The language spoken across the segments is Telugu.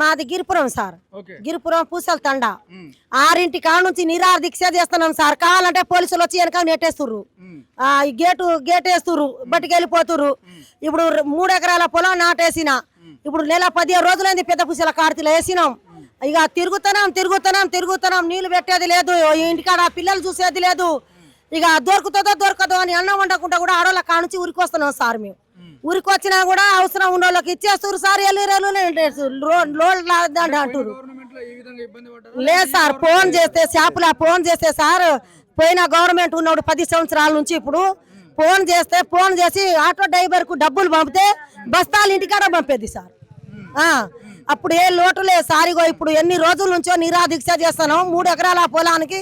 మాది గిరిపురం సార్. గిరిపురం పూసల తండ. ఆరింటి కాడ నుంచి నిరాహార దీక్ష చేస్తున్నాం సార్. కావాలంటే పోలీసులు వచ్చి వెనక నెట్టేస్తుర్రు. Gate gate వేస్తుర్రు. బయటికి వెళ్ళిపోతుర్రు. ఇప్పుడు మూడు ఎకరాల పొలం నాటేసిన. ఇప్పుడు నెల పదిహేను రోజులైంది పెద్ద పూసల కార్తీలో వేసినాం. ఇక తిరుగుతున్నాం తిరుగుతున్నాం తిరుగుతున్నాం. నీళ్ళు పెట్టేది లేదు. ఇంటికాడ పిల్లలు చూసేది లేదు. ఇక దొరుకుతుందో దొరకదో అని అన్నం వండకుండా కూడా ఆడవాళ్ళ కానుంచి ఊరికి వస్తున్నాం సార్ మేము. ఊరికి వచ్చినా కూడా అవసరం ఉన్న వాళ్ళకి ఇచ్చేస్తారు సార్ అంటారు లేదు సార్ ఫోన్ చేస్తే షాపులా ఫోన్ చేస్తే సార్ పోయిన గవర్నమెంట్ ఉన్నాడు పది సంవత్సరాల నుంచి ఇప్పుడు ఫోన్ చేస్తే ఫోన్ చేసి ఆటో డ్రైవర్కు డబ్బులు పంపితే బస్తాలు ఇంటికాడ పంపేది సార్. అప్పుడు ఏ లోటు లేదు. సార్ ఇగో ఇప్పుడు ఎన్ని రోజుల నుంచో నిరాదీక్ష చేస్తాను మూడు ఎకరాల పొలానికి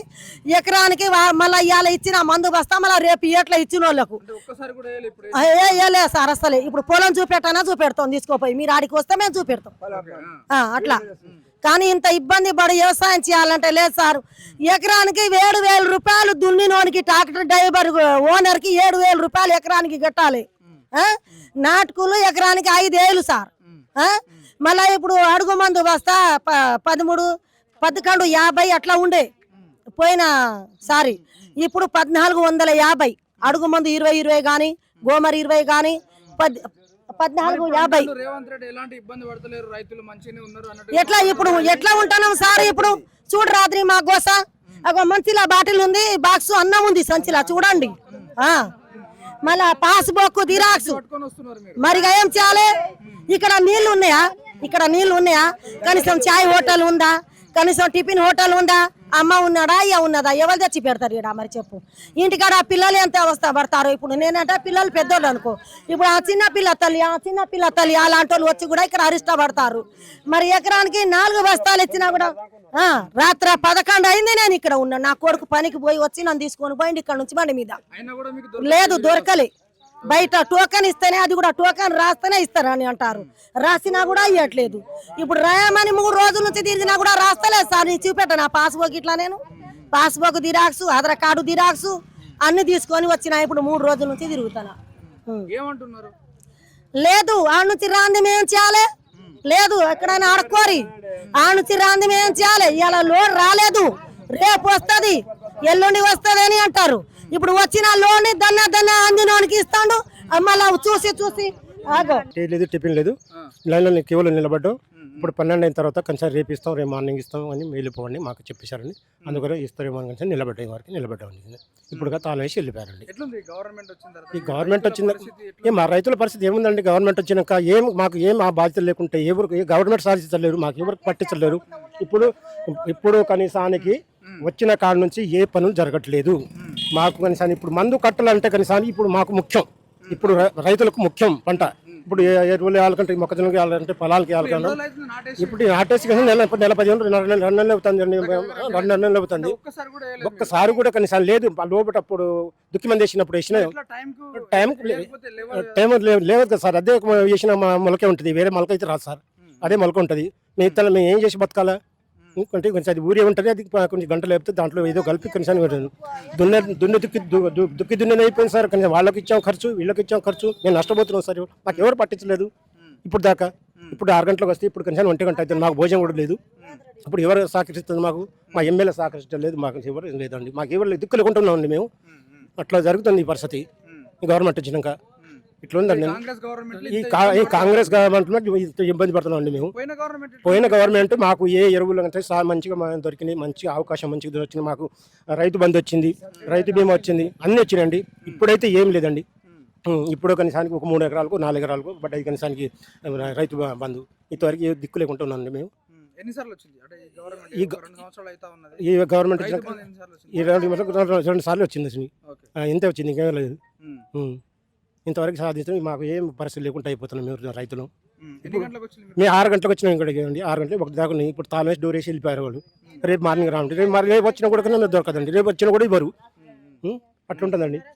ఎకరానికి మళ్ళా ఇవాళ ఇచ్చిన మందు బస్తా మళ్ళీ రేపు ఇయట్లా ఇచ్చిన వాళ్ళకు అంటే ఒక్కసారి కూడా వేయాలి ఇప్పుడు ఆ, ఏ ఏ లేదు సార్ అసలే ఇప్పుడు పొలం చూపెట్టానా చూపెడతాం తీసుకోపోయి. మీరు ఆడికి వస్తే మేము చూపెడతాం. అట్లా. కానీ ఇంత ఇబ్బంది పడి వ్యవసాయం చేయాలంటే లేదు సార్. ఎకరానికి ఏడు వేల రూపాయలు దున్నినోనికి ట్రాక్టర్ డ్రైవర్ ఓనర్కి ఏడు వేల రూపాయలు ఎకరానికి కట్టాలి? నాటుకులు ఎకరానికి ఐదేళ్ళు సార్? మళ్ళా ఇప్పుడు అడుగు మందు బస్తా ప- పదమూడు పదకొండు యాభై అట్లా ఉండే. పోయిన సారీ. ఇప్పుడు పద్నాలుగు వందల యాభై. అడుగు మందు ఇరవై ఇరవై కానీ గోమర్ ఇరవై కానీ పద్ పద్నాలుగు యాభై. ఎట్లా ఇప్పుడు ఎట్లా ఉంటున్నాం సార్ ఇప్పుడు? చూడు రాత్రి మా గోస ఒక మంచిలా బాటిల్ ఉంది బాక్స్ అన్నం ఉంది సంచిలా చూడండి. మళ్ళా దిరాక్స్ పట్టుకొని వస్తున్నారు మీరు. మరిగా ఏం చేయాలి? ఇక్కడ నీళ్ళు ఉన్నాయా? ఇక్కడ నీళ్ళు ఉన్నాయా? కనీసం చాయ్ హోటల్ ఉందా? కనీసం టిఫిన్ హోటల్ ఉందా? అమ్మ ఉన్నాడా? అయ్య ఉన్నదా? ఎవరు తెచ్చి పెడతారు ఇక్కడ మరి చెప్పు. ఇంటికాడ ఆ పిల్లలు ఎంత అవస్థ పడతారు ఇప్పుడు? నేనంటే పిల్లలు పెద్దోళ్ళు అనుకో. ఇప్పుడు ఆ చిన్న పిల్ల తల్లి ఆ చిన్న పిల్ల తల్లి అలాంటి వాళ్ళు వచ్చి కూడా ఇక్కడ అరిష్ట పడతారు. మరి ఎకరానికి నాలుగు బస్తాలు ఇచ్చినా కూడా రాత్రి పదకొండు అయింది నేను ఇక్కడ ఉన్నా. నా కొడుకు పనికి పోయి వచ్చి నన్ను తీసుకొని పోయింది ఇక్కడ నుంచి బండి మీద. లేదు దొరకలే. బయట టోకెన్ ఇస్తేనే అది కూడా టోకెన్ రాస్తేనే ఇస్తారని అంటారు. రాసినా కూడా ఇవ్వట్లేదు ఇప్పుడు రాయమని మూడు రోజుల నుంచి తిరిగినా కూడా రాస్తలేదు సార్. నేను చూపెట్టాను. ఆ పాస్బుక్ ఇట్లా నేను. Passbook xerox Aadhaar card xerox అన్ని తీసుకొని వచ్చిన ఇప్పుడు మూడు రోజుల నుంచి తిరుగుతాను. ఏమంటున్నారు? లేదు ఆ నుంచి రాంది మేము చేయాలి. లేదు ఎక్కడైనా అడక్కోరి ఆ నుంచి రాంది మేము చేయాలి. ఇలా లోన్ రాలేదు. రేపు వస్తది ఎల్లుండి వస్తది అని అంటారు. ఇప్పుడు వచ్చిన లోన్ దన్న దన్న అందినోనికి ఇస్తాడు. మళ్ళా చూసి చూసి టీ లేదు టిఫిన్ లేదు. లైన్లో కేవలం నిలబడ్డాం. ఇప్పుడు పన్నెండు అయిన తర్వాత కొంచెం రేపు ఇస్తాం రేపు మార్నింగ్ ఇస్తాం అని వెళ్ళిపోవండి మాకు చెప్పేశారండి. అందుకని ఇస్తారేమో అని కొంచెం నిలబడ్డాయి వరకు నిలబడ్డామండి ఇప్పుడు తాళం వేసి వెళ్ళిపోయారండి. ఎట్లుంది? గవర్నమెంట్ వచ్చిన తర్వాత ఈ గవర్నమెంట్ వచ్చింది ఏ మా రైతుల పరిస్థితి ఏముందండి? గవర్నమెంట్ వచ్చినాక ఏం మాకు ఏం ఆ బాధ్యత లేకుంటే ఎవరికి ఏ గవర్నమెంట్ సాధించలేరు మాకు ఎవరికి పట్టించలేరు. ఇప్పుడు ఇప్పుడు కనీసానికి వచ్చిన కాడ నుంచి ఏ పనులు జరగట్లేదు. మాకు కనీసాన్ని ఇప్పుడు మందు కట్టాలంటే కనీసానికి ఇప్పుడు మాకు ముఖ్యం. ఇప్పుడు రైతులకు ముఖ్యం పంట. ఇప్పుడు ఏ ఎరువులు వేయాలంటే మొక్కజొన్నకి వేయాలంటే పొలాలకి వేయాలంటే నాటేసి? ఇప్పుడు నాటేసి కానీ నెల నెల పదిహేను రెండు నెలలు రెండు నెలలు అవుతుంది. రెండు నెలలు అవుతుంది. ఒక్కసారి కూడా కనీసం లేదు. లోపల అప్పుడు దుక్కి మంది వేసినప్పుడు వేసిన టైం టైం లేదు కదా. సార్. అదే వేసిన మ- మొలకే ఉంటుంది. వేరే మొలక అయితే రాదు సార్. అదే మొలక ఉంటుంది. మిగతా మేము ఏం చేసి బతకాలా? ఇంకొంటే కొంచెం అది ఊరే ఉంటుంది అది కొంచెం గంటలు లేకపోతే దాంట్లో ఏదో కలిపి కనీసం దున్నే దున్నే దుక్కి దుక్కి దున్నే అయిపోయింది సార్. కనీసం వాళ్ళకి ఇచ్చాం ఖర్చు వీళ్ళకి ఇచ్చాం ఖర్చు. మేము నష్టపోతున్నాం సార్. మాకు ఎవరు పట్టించలేదు. ఇప్పుడు దాకా. ఇప్పుడు ఆరు గంటలకు వస్తే ఇప్పుడు కనీసం ఒంటి గంట అయితే మాకు భోజనం కూడా లేదు. ఇప్పుడు ఎవరు సహకరిస్తుంది మాకు? మా ఎమ్మెల్యే సహకరించడం లేదు. మాకు ఎవరు లేదండి. మాకు ఎవరు లేదు దిక్కు లేకుంటున్నామండి మేము. అట్లా జరుగుతుంది ఈ పరిస్థితి. గవర్నమెంట్ వచ్చినాక. ఇట్లా ఉందండి కాంగ్రెస్ గవర్నమెంట్ ఈ కా- ఈ కాంగ్రెస్ గవర్నమెంట్లో ఇబ్బంది పడుతున్నాం అండి మేము. పోయిన గవర్నమెంట్ పోయిన గవర్నమెంట్ మాకు ఏ ఎరువులు అంటే మంచిగా మా- దొరికినాయి. మంచిగా అవకాశం మంచిగా దొరికింది మాకు రైతు బంధు వచ్చింది రైతు బీమా వచ్చింది అన్నీ వచ్చినాయండి. ఇప్పుడైతే ఏం లేదండి. ఉం, ఇప్పుడు కనీసానికి ఒక మూడు ఎకరాలకు నాలుగు ఎకరాలకు బట్ అది కనీసానికి రైతు బ- బంధు. ఇంతవరకు ఏ దిక్కు లేకుండా ఉన్నాండి మేము. ఎన్నిసార్లు వచ్చింది? అంటే ఈ గవర్నమెంట్ ఈ రెండు సంవత్సరాలు అయితే ఉన్నది. ఈ గవర్నమెంట్ రైతు వచ్చినాక బంధు ఎన్నిసార్లు వచ్చింది? ఈ రెండు రెండు- సార్లు వచ్చింది. అసలు ఓకే. ఆ, ఇంతే వచ్చింది ఇంకేం లేదు. ఉం. ఇంతవరకు సాధించడం మాకు ఏం పరిస్థితి లేకుండా అయిపోతున్నాం మేము రైతులు. మీరు? మేము ఆరు గంటలకు వచ్చినాం ఇక్కడికి అండి ఆరు గంటలకు ఒక దాకా. ఇప్పుడు తాళం వేసి డోర్ వేసి వెళ్ళిపోయారు వాళ్ళు. రేపు మార్నింగ్ రావండి రేపు మరి రేపు వచ్చినా కూడా కన్నా దొరకదండి. రేపు వచ్చినా కూడా ఇవ్వరు? అట్లుంటుందండి.